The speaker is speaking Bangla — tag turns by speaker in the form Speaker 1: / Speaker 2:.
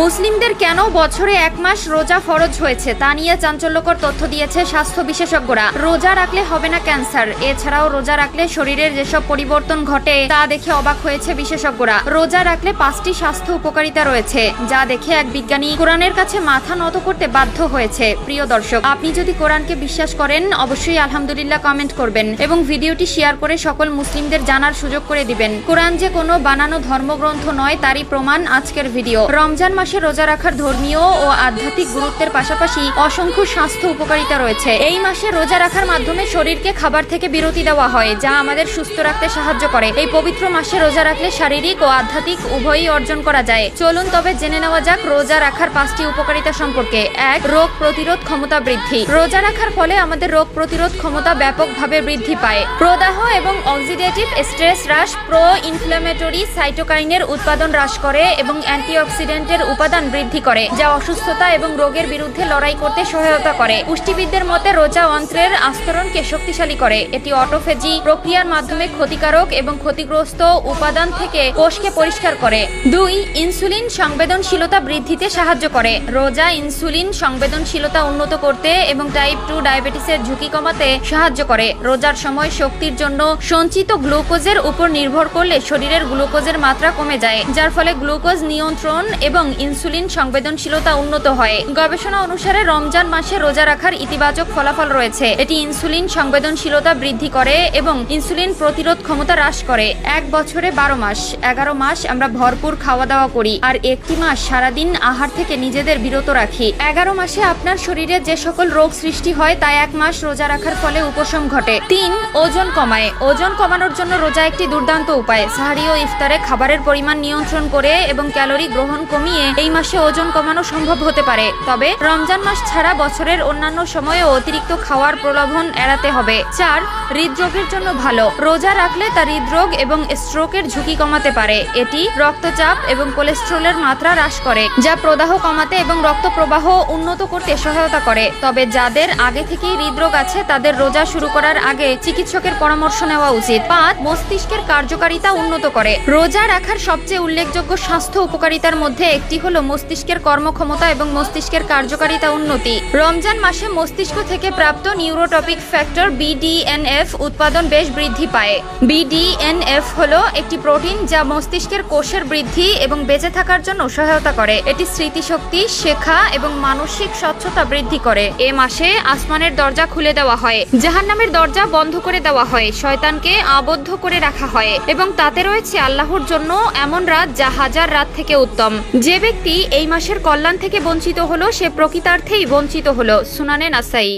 Speaker 1: মুসলিমদের কেন বছরে এক মাস রোজা ফরজ হয়েছে? তা নিয়ে চাঞ্চল্যকর তথ্য দিয়েছে স্বাস্থ্য বিশেষজ্ঞরা। রোজা রাখলে হবে না ক্যান্সার। এছাড়াও রোজা রাখলে শরীরের যেসব পরিবর্তন ঘটে, তা দেখে অবাক হয়েছে বিশেষজ্ঞরা। রোজা রাখলে পাঁচটি স্বাস্থ্য উপকারিতা রয়েছে, যা দেখে এক বিজ্ঞানী কোরআনের কাছে মাথা নত করতে বাধ্য হয়েছে। প্রিয় দর্শক, আপনি যদি কোরআনকে বিশ্বাস করেন, অবশ্যই আলহামদুলিল্লাহ কমেন্ট করবেন এবং ভিডিওটি শেয়ার করে সকল মুসলিমদের জানার সুযোগ করে দিবেন। কোরআন যে কোনো বানানো ধর্মগ্রন্থ নয়, তারই প্রমাণ আজকের ভিডিও। রমজান মাসে রোজা রাখার ধর্মীয় ও আধ্যাত্মিক গুরুত্বের পাশাপাশি অসংখ্য স্বাস্থ্য উপকারিতা রয়েছে। এই মাসে রোজা রাখার মাধ্যমে শরীরকে খাবার থেকে বিরতি দেওয়া হয়, যা আমাদের সুস্থ রাখতে সাহায্য করে। এই পবিত্র মাসে রোজা রাখলে শারীরিক ও আধ্যাত্মিক উভয়ই অর্জন করা যায়। চলুন তবে জেনে নেওয়া যাক রোজা রাখার পাঁচটি উপকারিতা সম্পর্কে। এক, রোগ প্রতিরোধ ক্ষমতা বৃদ্ধি। রোজা রাখার ফলে আমাদের রোগ প্রতিরোধ ক্ষমতা ব্যাপকভাবে বৃদ্ধি পায়। প্রদাহ এবং অক্সিডেটিভ স্ট্রেস হ্রাস প্রো ইনফ্ল্যামেটরি সাইটোকাইনের উৎপাদন হ্রাস করে এবং অ্যান্টিঅক্সিডেন্টের উপাদান বৃদ্ধি করে, যা অসুস্থতা এবং রোগের বিরুদ্ধে লড়াই করতে সহায়তা করে। পুষ্টিবিদদের মতে, রোজা অন্ত্রের আস্তরণকে শক্তিশালী করে। এটি অটোফেজি প্রক্রিয়ার মাধ্যমে ক্ষতিকারক এবং ক্ষতিগ্রস্ত উপাদান থেকে কোষকে পরিষ্কার করে। দুই, ইনসুলিন সংবেদনশীলতা বৃদ্ধিতে সাহায্য করে। রোজা ইনসুলিন সংবেদনশীলতা উন্নত করতে এবং টাইপ টু ডায়াবেটিসের ঝুঁকি কমাতে সাহায্য করে। রোজার সময় শক্তির জন্য সঞ্চিত গ্লুকোজের উপর নির্ভর করলে শরীরের গ্লুকোজের মাত্রা কমে যায়, যার ফলে গ্লুকোজ নিয়ন্ত্রণ এবং ইনসুলিন সংবেদনশীলতা উন্নত হয়। গবেষণা অনুসারে রমজান মাসে রোজা রাখার ইতিবাচক ফলাফল রয়েছে। এটি ইনসুলিন সংবেদনশীলতা বৃদ্ধি করে এবং ইনসুলিন প্রতিরোধ ক্ষমতা হ্রাস করে। এক বছরে বারো মাস, এগারো মাস আমরা ভরপুর খাওয়া দাওয়া করি আর একটি মাস সারাদিন আহার থেকে নিজেদের বিরত রাখি। এগারো মাসে আপনার শরীরে যে সকল রোগ সৃষ্টি হয় তা এক মাস রোজা রাখার ফলে উপশম ঘটে। তিন, ওজন কমায়। ওজন কমানোর জন্য রোজা একটি দুর্দান্ত উপায়। সাহারি ও ইফতারে খাবারের পরিমাণ নিয়ন্ত্রণ করে এবং ক্যালোরি গ্রহণ কমিয়ে এই মাসে ওজন কমানো সম্ভব হতে পারে। তবে রমজান মাস ছাড়া বছরের অন্যান্য সময়েও অতিরিক্ত খাওয়ার প্রলোভন এড়াতে হবে। চার, হৃদরোগের জন্য ভালো। রোজা রাখলে তা হৃদরোগ এবং স্ট্রোকের ঝুঁকি কমাতে পারে। এটি রক্তচাপ এবং কোলেস্ট্রলের মাত্রা হ্রাস করে, যা প্রদাহ কমাতে এবং রক্ত প্রবাহ উন্নত করতে সহায়তা করে। তবে যাদের আগে থেকেই হৃদরোগ আছে, তাদের রোজা শুরু করার আগে চিকিৎসকের পরামর্শ নেওয়া উচিত। পাঁচ, মস্তিষ্কের কার্যকারিতা উন্নত করে। রোজা রাখার সবচেয়ে উল্লেখযোগ্য স্বাস্থ্য উপকারিতার মধ্যে একটি হলো মস্তিষ্কের কর্মক্ষমতা এবং মস্তিষ্কের কার্যকারিতা উন্নতি। রমজান মাসে মস্তিষ্ক থেকে প্রাপ্ত নিউরোটপিক ফ্যাক্টর বিডিএনএফ উৎপাদন বেশ বৃদ্ধি পায়। বিডিএনএফ হলো একটি প্রোটিন যা মস্তিষ্কের কোষের বৃদ্ধি এবং বেঁচে থাকার জন্য সহায়তা করে। এটি স্মৃতিশক্তি, শেখা এবং মানসিক স্বচ্ছতা বৃদ্ধি করে। এ মাসে আসমানের দরজা খুলে দেওয়া হয়, জাহান্নামের দরজা বন্ধ করে দেওয়া হয়, শয়তানকে আবদ্ধ করে রাখা হয় এবং তাতে রয়েছে আল্লাহর জন্য এমন রাত যা হাজার রাত থেকে উত্তম। যে ব্যক্তি এই মাসের কল্যাণ থেকে বঞ্চিত হলো সে প্রকৃতার্থেই বঞ্চিত হলো সুনানে নাসাই।